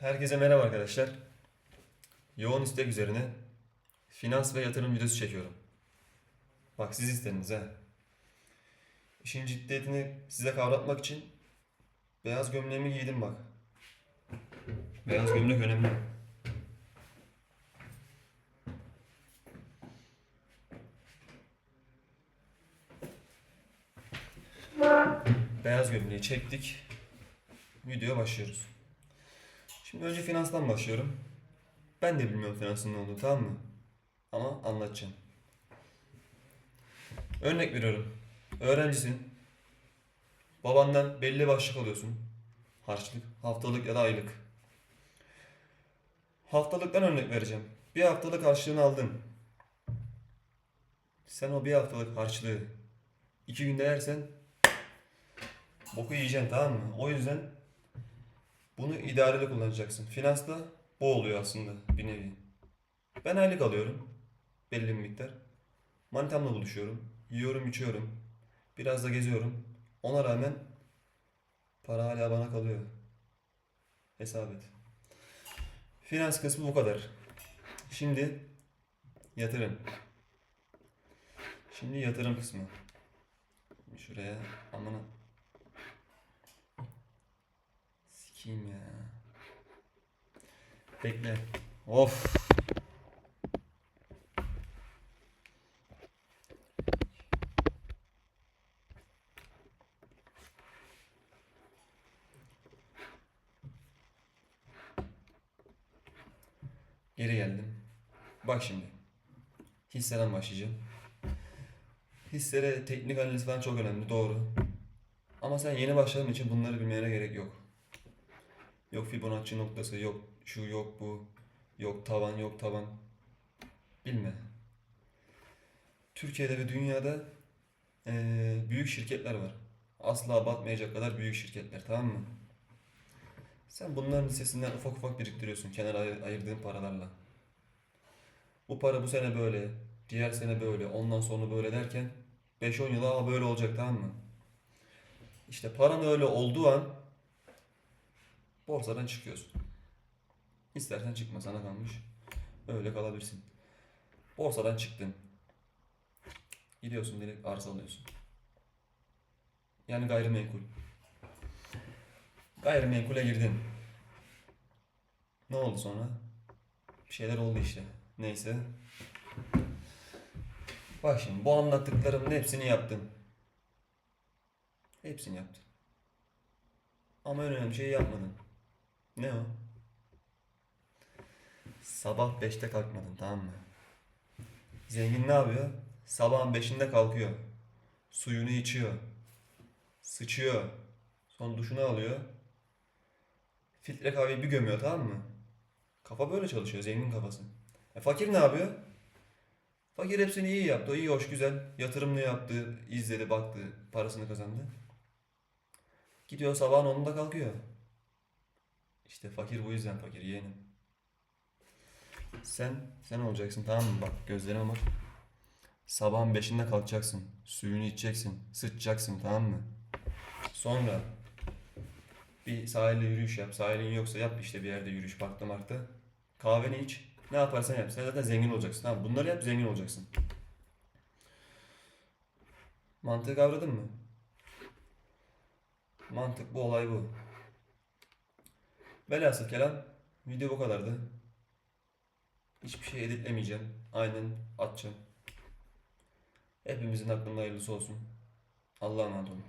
Herkese merhaba arkadaşlar. Yoğun istek üzerine finans ve yatırım videosu çekiyorum. Bak siz istediniz ha. İşin ciddiyetini size kavratmak için beyaz gömleğimi giydim bak. Beyaz gömlek önemli. Beyaz gömleği çektik. Videoya başlıyoruz. Şimdi önce finanstan başlıyorum. Ben de bilmiyorum finansın ne olduğunu tamam mı? Ama anlatacağım. Örnek veriyorum. Öğrencisin. Babandan belli başlık alıyorsun. Harçlık, haftalık ya da aylık. Haftalıktan örnek vereceğim. Bir haftalık harçlığını aldın. Sen o bir haftalık harçlığı iki günde yersen boku yiyeceksin tamam mı? O yüzden bunu idareli kullanacaksın. Finansta bu oluyor aslında bir nevi. Ben aylık alıyorum. Belli bir miktar. Manitamla buluşuyorum. Yiyorum, içiyorum. Biraz da geziyorum. Ona rağmen para hala bana kalıyor. Hesap et. Finans kısmı bu kadar. Şimdi yatırım. Şimdi yatırım kısmı. Şuraya amına Sikiyim ya. Bekle. Of. Geri geldim. Bak şimdi. Hisseden başlayacağım. Hisselere teknik analiz falan çok önemli, doğru. Ama sen yeni başladığın için bunları bilmene gerek yok. Yok Fibonacci noktası, yok şu yok bu, yok tavan yok tavan. Bilme. Türkiye'de ve dünyada eee, büyük şirketler var. Asla batmayacak kadar büyük şirketler tamam mı? Sen bunların listesinden ufak ufak biriktiriyorsun kenara ayır- ayırdığın paralarla. Bu para bu sene böyle, diğer sene böyle, ondan sonra böyle derken 5-10 yıla "Aa, böyle olacak tamam mı? İşte paran öyle olduğu an borsadan çıkıyorsun. İstersen çıkma sana kalmış. Öyle kalabilirsin. Borsadan çıktın. Gidiyorsun direkt arsa alıyorsun. Yani gayrimenkul. Gayrimenkule girdin. Ne oldu sonra? Bir şeyler oldu işte. Neyse. Bak şimdi bu anlattıklarımın hepsini yaptın. Hepsini yaptın. Ama en önemli şeyi yapmadın. Ne o? Sabah 5'te kalkmadın tamam mı? Zengin ne yapıyor? Sabahın 5'inde kalkıyor. Suyunu içiyor. Sıçıyor. Sonra duşunu alıyor. Filtre kahveyi bir gömüyor tamam mı? Kafa böyle çalışıyor zengin kafası. E fakir ne yapıyor? Fakir hepsini iyi yaptı. iyi hoş güzel. Yatırımını yaptı. izledi baktı. Parasını kazandı. Gidiyor sabahın 10'unda kalkıyor. İşte fakir bu yüzden fakir yeğenim. Sen, sen olacaksın tamam mı? Bak gözlerime bak. Sabahın 5'inde kalkacaksın. Suyunu içeceksin. Sıçacaksın tamam mı? Sonra bir sahilde yürüyüş yap. Sahilin yoksa yap işte bir yerde yürüyüş parkta markta. Kahveni iç. Ne yaparsan yap. Sen zaten zengin olacaksın. Tamam? Bunları yap zengin olacaksın. Mantığı kavradın mı? Mantık bu olay bu. Velhasıl kelam video bu kadardı. Hiçbir şey editlemeyeceğim. Aynen atacağım. Hepimizin aklında hayırlısı olsun. Allah'a emanet olun.